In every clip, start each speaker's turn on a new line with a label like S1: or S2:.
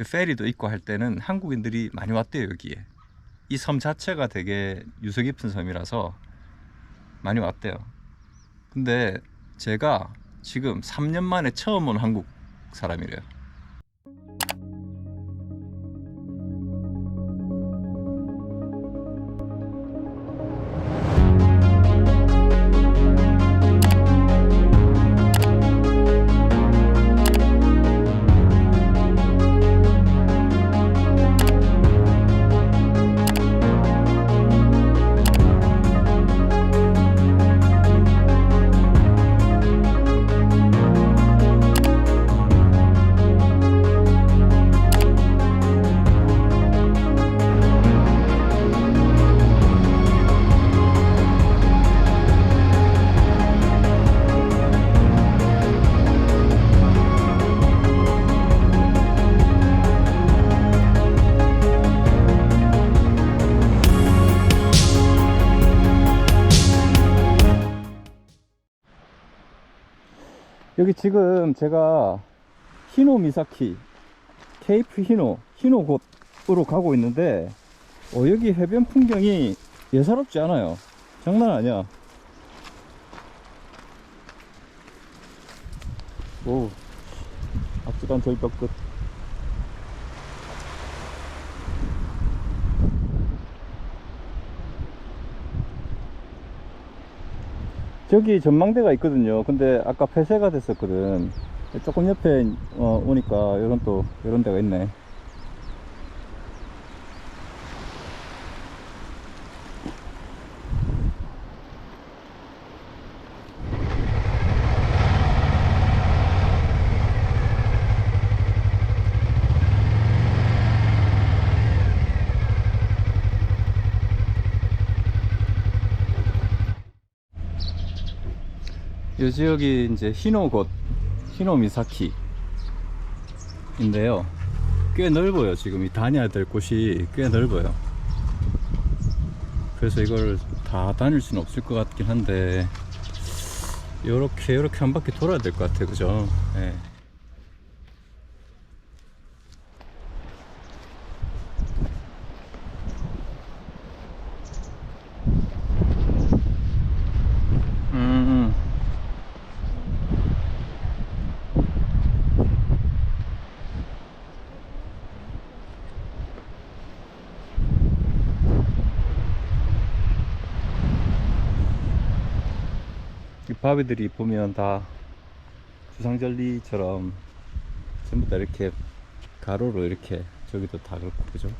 S1: 그 페리도 있고 할 때는 한국인들이 많이 왔대요 여기에. 이 섬 자체가 되게 유서 깊은 섬이라서 많이 왔대요. 근데 제가 지금 3년 만에 처음 온 한국 사람이래요 여기 지금 제가 히노 미사키 케이프 히노 히노 곳으로 가고 있는데 어, 여기 해변 풍경이 예사롭지 않아요. 장난 아니야. 오 앞지간 절벽 끝 저기 전망대가 있거든요. 근데 아까 폐쇄가 됐었거든. 조금 옆에 어, 오니까 이런 또 이런 데가 있네. 이 지역이 이제 히노곳, 히노미사키인데요. 꽤 넓어요. 지금 이 다녀야 될 곳이 꽤 넓어요. 그래서 이걸 다 다닐 수는 없을 것 같긴 한데, 요렇게, 요렇게 한 바퀴 돌아야 될 것 같아요. 그죠? 예. 음, 음. 이 바위들이 보면 다 주상절리처럼 전부 다 이렇게 가로로 이렇게 저기도 다 그렇고 그죠?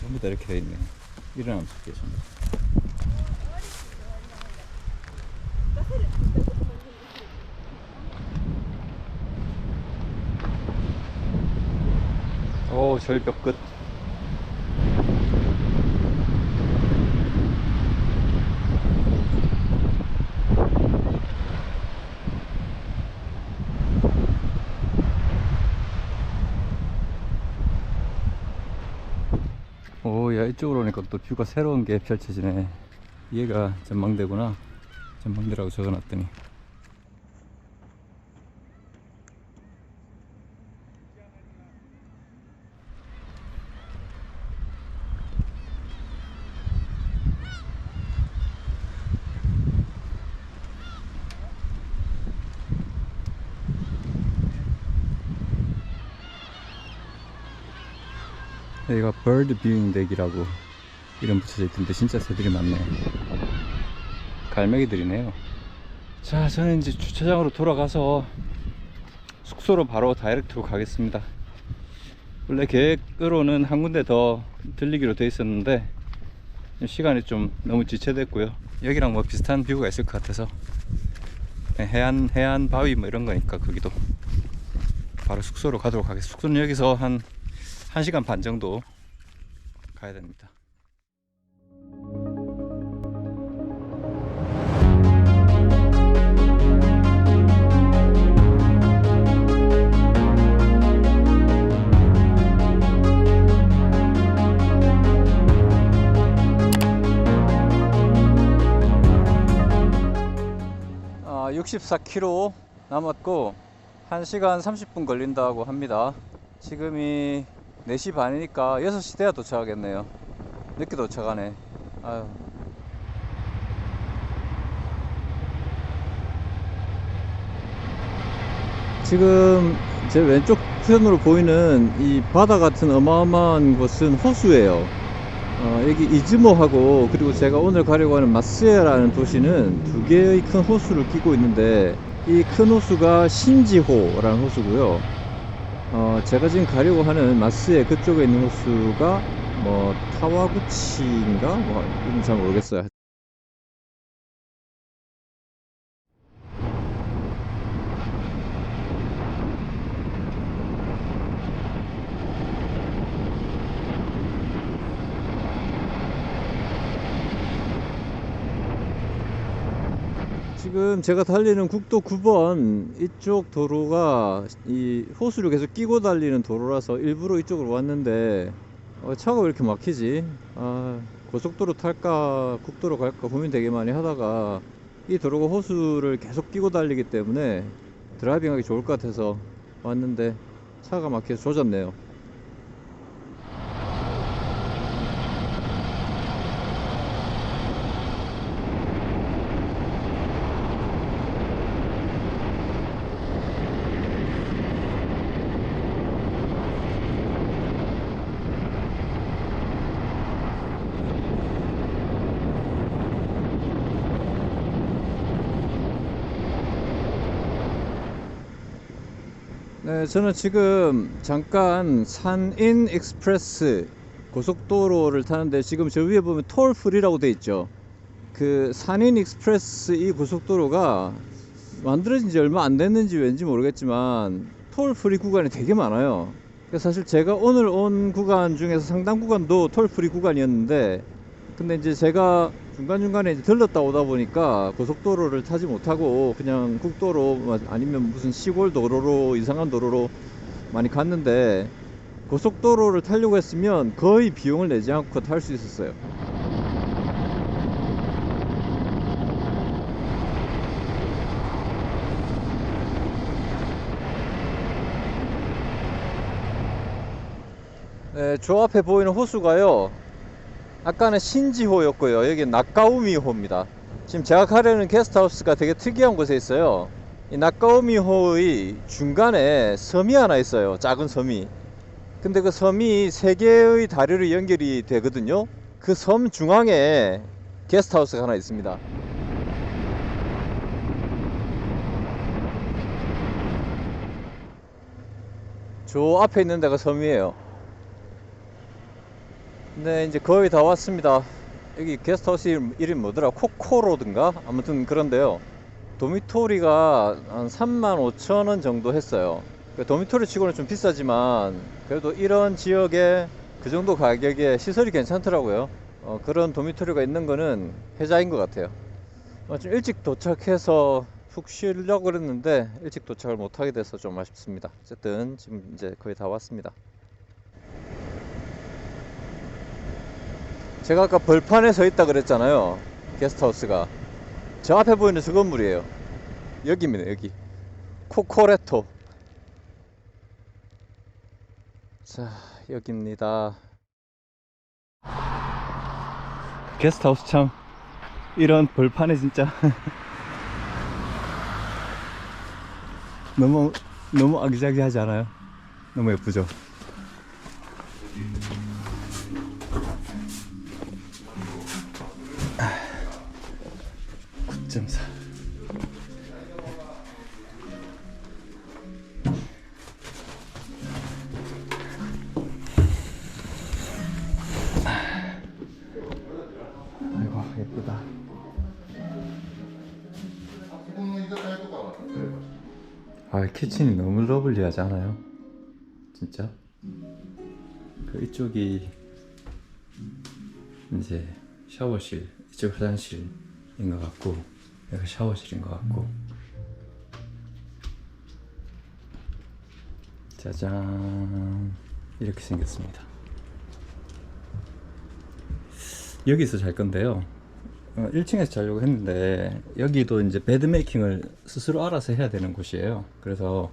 S1: 전부 다 이렇게 돼 있네. 일어나면 전부. 오 절벽 끝. 오, 야, 이쪽으로 오니까 또 뷰가 새로운 게 펼쳐지네. 얘가 전망대구나. 전망대라고 적어놨더니. 여기가 버드 뷰잉 덱이라고 이름 붙여져 있던데 진짜 새들이 많네. 갈매기들이네요. 자 저는 이제 주차장으로 돌아가서 숙소로 바로 다이렉트로 가겠습니다. 원래 계획으로는 한 군데 더 들리기로 돼 있었는데 시간이 좀 너무 지체됐고요. 여기랑 뭐 비슷한 뷰가 있을 것 같아서 네, 해안 해안 바위 뭐 이런 거니까 거기도 바로 숙소로 가도록 하겠습니다. 숙소는 여기서 한 1시간 반 정도 가야 됩니다. 아, 64km 남았고 1시간 30분 걸린다고 합니다. 지금이 4시 반이니까 6시 돼야 도착하겠네요. 늦게 도착하네. 아유. 지금 제 왼쪽 편으로 보이는 이 바다 같은 어마어마한 곳은 호수예요. 어, 여기 이즈모하고 그리고 제가 오늘 가려고 하는 마스에라는 도시는 두 개의 큰 호수를 끼고 있는데 이 큰 호수가 신지호라는 호수고요. 어, 제가 지금 가려고 하는 마스에 그쪽에 있는 호수가 뭐 타와구치인가 뭐 이름 잘 모르겠어요. 지금 제가 달리는 국도 9번 이쪽 도로가 이 호수를 계속 끼고 달리는 도로라서 일부러 이쪽으로 왔는데 어, 차가 왜 이렇게 막히지? 아, 고속도로 탈까 국도로 갈까 고민 되게 많이 하다가 이 도로가 호수를 계속 끼고 달리기 때문에 드라이빙하기 좋을 것 같아서 왔는데 차가 막혀서 조졌네요. 네, 저는 지금 잠깐 산인 익스프레스 고속도로를 타는데 지금 저 위에 보면 톨 프리라고 돼 있죠. 그 산인 익스프레스 이 고속도로가 만들어진 지 얼마 안 됐는지 왠지 모르겠지만 톨 프리 구간이 되게 많아요. 사실 제가 오늘 온 구간 중에서 상당 구간도 톨 프리 구간이었는데 근데 이제 제가 중간중간에 이제 들렀다 오다 보니까 고속도로를 타지 못하고 그냥 국도로 뭐 아니면 무슨 시골 도로로 이상한 도로로 많이 갔는데 고속도로를 타려고 했으면 거의 비용을 내지 않고 탈 수 있었어요. 네, 저 앞에 보이는 호수가요. 아까는 신지호였고요. 여기 낙가우미호입니다. 지금 제가 가려는 게스트하우스가 되게 특이한 곳에 있어요. 이 낙가우미호의 중간에 섬이 하나 있어요. 작은 섬이. 근데 그 섬이 세 개의 다리로 연결이 되거든요. 그 섬 중앙에 게스트하우스가 하나 있습니다. 저 앞에 있는 데가 섬이에요. 네, 이제 거의 다 왔습니다. 여기 게스트하우스 이름, 이름 뭐더라? 코코로든가? 아무튼 그런데요. 도미토리가 한 35,000원 정도 했어요. 그 도미토리 치고는 좀 비싸지만 그래도 이런 지역에 그 정도 가격에 시설이 괜찮더라고요. 어, 그런 도미토리가 있는 거는 혜자인 것 같아요. 어, 좀 일찍 도착해서 푹 쉬려고 그랬는데 일찍 도착을 못하게 돼서 좀 아쉽습니다. 어쨌든 지금 이제 거의 다 왔습니다. 제가 아까 벌판에 서 있다 그랬잖아요 게스트하우스가 저 앞에 보이는 수건물이에요 여기입니다 여기 코코레토 자 여기입니다 게스트하우스 참 이런 벌판에 진짜 너무 너무 아기자기하지 않아요? 너무 예쁘죠? 음. 1.4 아이고 예쁘다 아 키친이 너무 러블리하지 않아요? 진짜? 그 이쪽이 이제 샤워실 이쪽 화장실인 것 같고 여기 샤워실인 것 같고 짜잔 이렇게 생겼습니다. 여기서 잘 건데요. 어, 1층에서 자려고 했는데 여기도 이제 베드 메이킹을 스스로 알아서 해야 되는 곳이에요. 그래서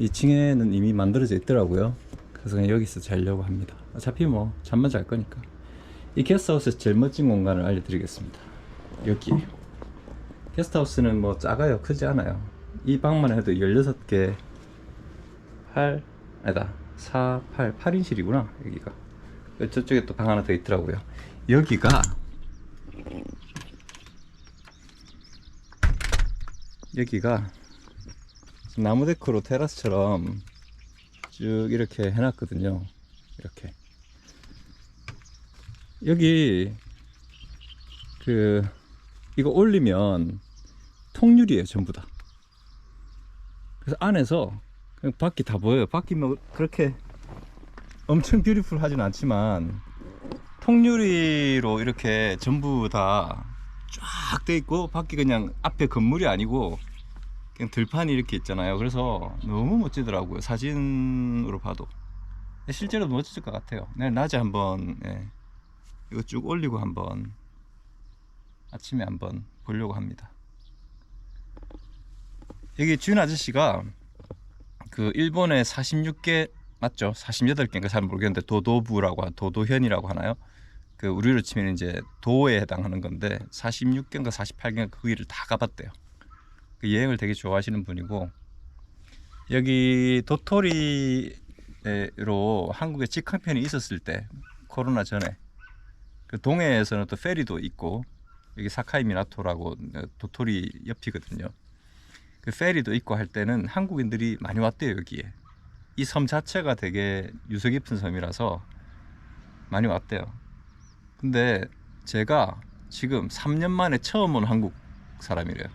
S1: 2층에는 이미 만들어져 있더라고요. 그래서 그냥 여기서 자려고 합니다. 어차피 뭐 잠만 잘 거니까. 이 게스트하우스에서 제일 멋진 공간을 알려드리겠습니다. 여기. 게스트하우스는 뭐 작아요. 크지 않아요. 이 방만 해도 16개 8 아니다 4 8 8인실이구나 여기가 저쪽에 또 방 하나 더 있더라고요 여기가 여기가 나무 데코로 테라스처럼 쭉 이렇게 해놨거든요 이렇게 여기 그 이거 올리면 통유리예요 전부 다 그래서 안에서 그냥 밖이 다 보여요. 밖이 뭐 그렇게 엄청 뷰티풀 하진 않지만 통유리로 이렇게 전부 다 쫙 돼 있고 밖이 그냥 앞에 건물이 아니고 그냥 들판이 이렇게 있잖아요. 그래서 너무 멋지더라고요. 사진으로 봐도 실제로 멋질 것 같아요. 내일 낮에 한번 예, 이거 쭉 올리고 한번 아침에 한번 보려고 합니다. 여기 주인 아저씨가 그 일본의 46개 맞죠? 48개인가 잘 모르겠는데 도도부라고 하- 도도현이라고 하나요? 그 우리로 치면 이제 도에 해당하는 건데 46개인가 48개인가 그 길을 다 가봤대요. 그 여행을 되게 좋아하시는 분이고 여기 도토리로 한국에 직항편이 있었을 때 코로나 전에 그 동해에서는 또 페리도 있고 여기 사카이 미나토라고 도토리 옆이거든요. 그 페리도 있고 할 때는 한국인들이 많이 왔대요 여기에. 이 섬 자체가 되게 유서 깊은 섬이라서 많이 왔대요. 근데 제가 지금 3년 만에 처음 온 한국 사람이래요.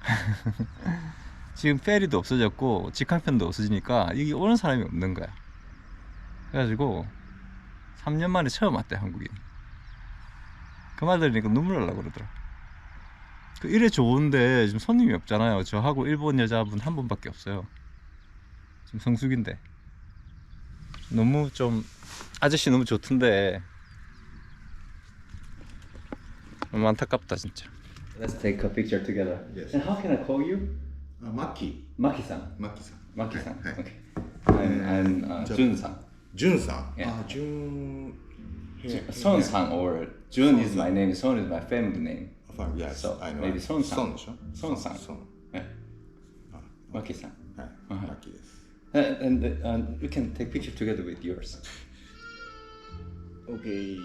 S1: 지금 페리도 없어졌고 직항편도 없어지니까 여기 오는 사람이 없는 거야. 그래가지고 3년 만에 처음 왔대 한국인 그 말 들으니까 눈물 날라 그러더라 그 이래 좋은데 지금 손님이 없잖아요. 저하고 일본 여자분 한 분밖에 없어요. 지금 성수기인데 너무 좀 아저씨 너무 좋던데 너무 안타깝다 진짜. Let's take a picture together.
S2: Yes.
S1: And how can I call you?
S2: 아, 마키.
S1: Maki-san. Maki-san.
S2: 네, 네.
S1: Okay. I'm, I'm uh,
S2: 저-
S1: Jun-san.
S2: 준상.
S1: Yeah.
S2: 아, 준.
S1: Son-san or Jun is my name, Son is my family name.
S2: Oh, fine, yes,
S1: so
S2: I know.
S1: Maybe Son さ
S2: ん。Son で
S1: しょ
S2: Son
S1: さん。
S2: Son. マキさん。
S1: はい。
S2: マキです。
S1: And, and, uh, and we can take picture together with yours.
S2: okay.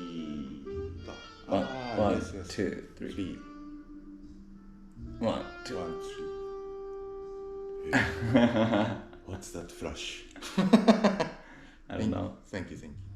S1: One,
S2: ah,
S1: one
S2: yes, yes.
S1: two, three.
S2: three.
S1: One, two.
S2: One, three. Hey. What's that flush?
S1: I don't thank know. You.
S2: Thank you, thank you.